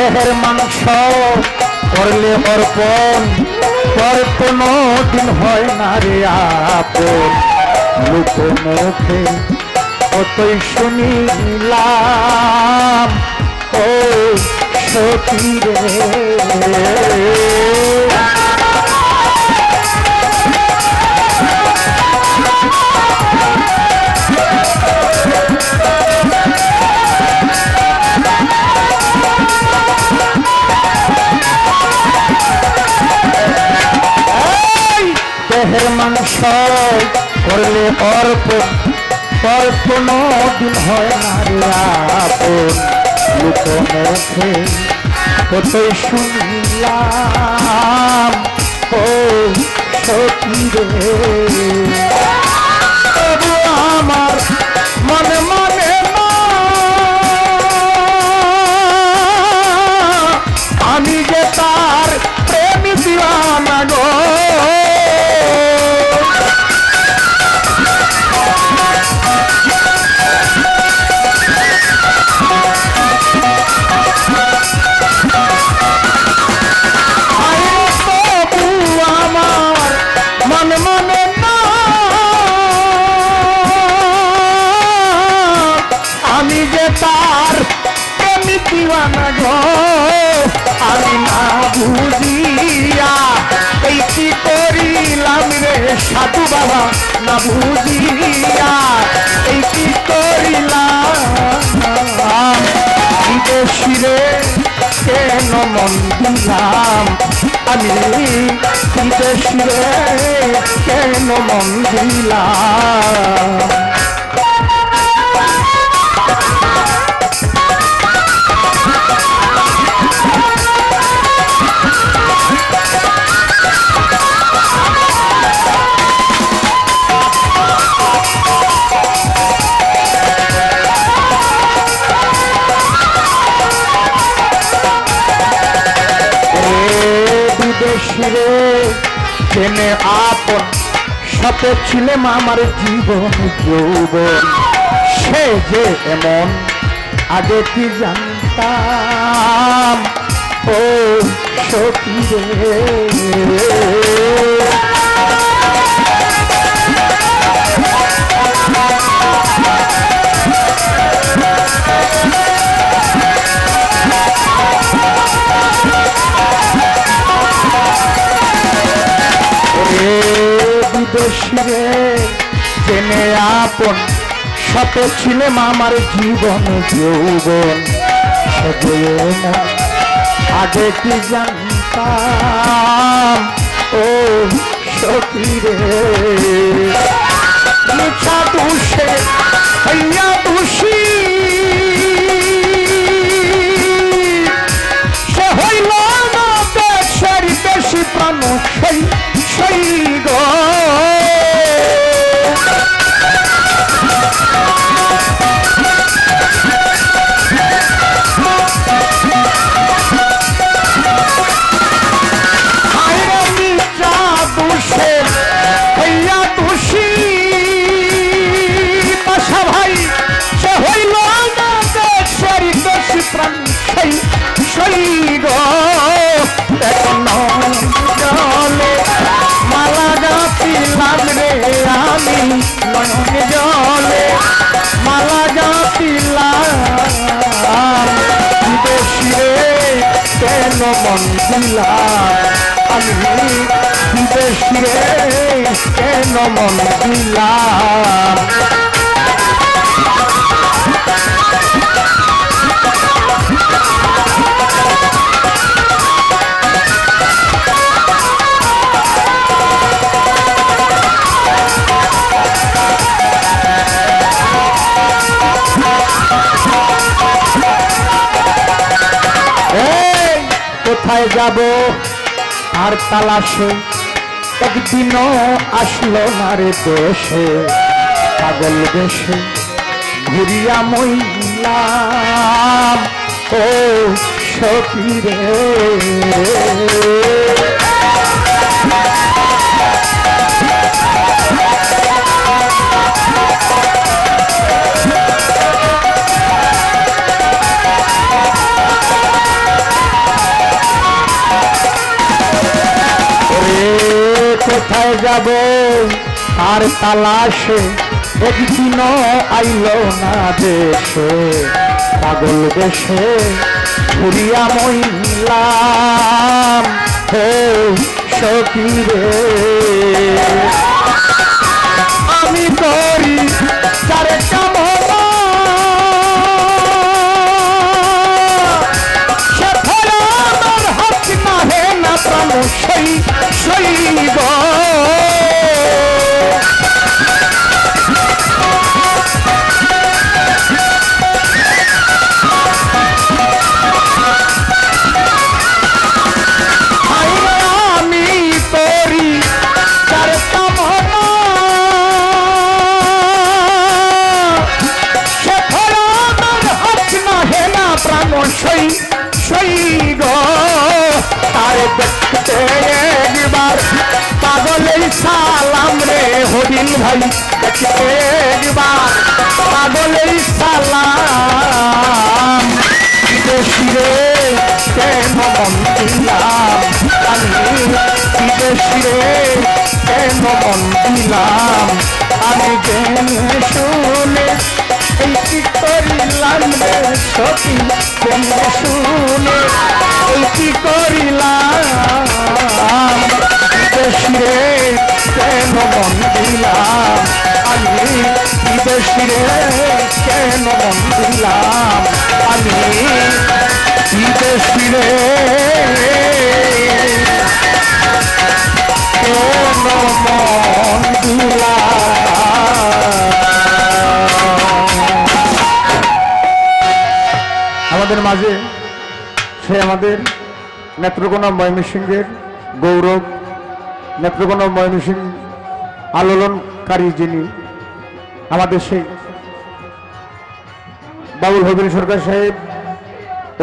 দেহের মাংস করলে অর্পণ পর কোনো দিন হয় না রে আপন। লোক মুখে কতই শুনিলাম, ও সতী রে। দেহের করলে অর্প অর্প দিন হয় না মুখে কতই শুনলাম, ও সতী রে। আমার মনে দিওয়ানা গো আমি না বুঝিয়া এই কি করিলাম রে সাধু বাবা, না বুঝিয়া এই কি করিলাম বিদেশিরে কেন মন দিলাম আমি বিদেশিরে কেন মন দিলাম বিদেশিরে চেনে আপন, সাথে ছিলেন আমার জীবন যৌবন। সে যে এমন, আগে কি জানতাম? ও সতী রে। বিদেশিরে জেনে আপন সাথে ছিলাম আমার জীবন, যৌবন। আগে কি জানতাম? ও সখী রে। মিছা দুষে, হইয়া দোষী। মন দিলাম আমি বিদেশি কেন মন দিলাম যাব আর তালাশে। একদিনও আসলো না রে দেশে পাগল দেশে। ঘুরিয়া মইলাম ও সখী কোথায় যাব? আর তালাশে একদিনও আইল না দেশে। পাগল দেশে ঘুরিয়া মহিলাম, হে সকিরে আমি হরিণ ভাই একবার পাগলের সালাম। বিদেশিরে কেন মন দিলাম আমি বিদেশিরে কেন মন দিলাম আমি জেনে শুনে এই কি করিলাম রে সখী? জেনে শুনে এই কি করিলাম? বিদেশিরে কেন মন দিলাম আমি বিদেশিরে কেন মন দিলাম আমি বিদেশিরে কেন মন আমাদের মাঝে সে আমাদের নেত্রকোনা ময়মনসিংহের গৌরব নেত্রকোনা ময়মনসিংহ আলোড়নকারী যিনি আমাদের সেই বাবুল হবির সরকার সাহেব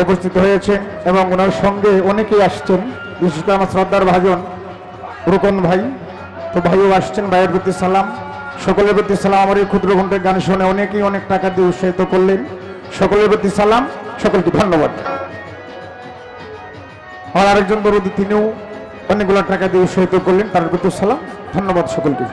উপস্থিত হয়েছে এবং ওনার সঙ্গে অনেকেই আসছেন, বিশেষ করে আমার শ্রদ্ধার ভাজন রুকন ভাই। তো ভাইও আসছেন, ভাইয়ের প্রতি সালাম। সকলের প্রতি সালাম, আমার এই ক্ষুদ্র ঘণ্টার গান শুনে অনেকেই অনেক টাকা দিয়ে উৎসাহিত করলেন। সকলের প্রতি সালাম, সকলকে ধন্যবাদ। আর আরেকজন দরদি তিনিও অনেকগুলো টাকা দিয়ে উৎসাহিত করলেন। তার প্রতি সালাম। ধন্যবাদ সকলকে।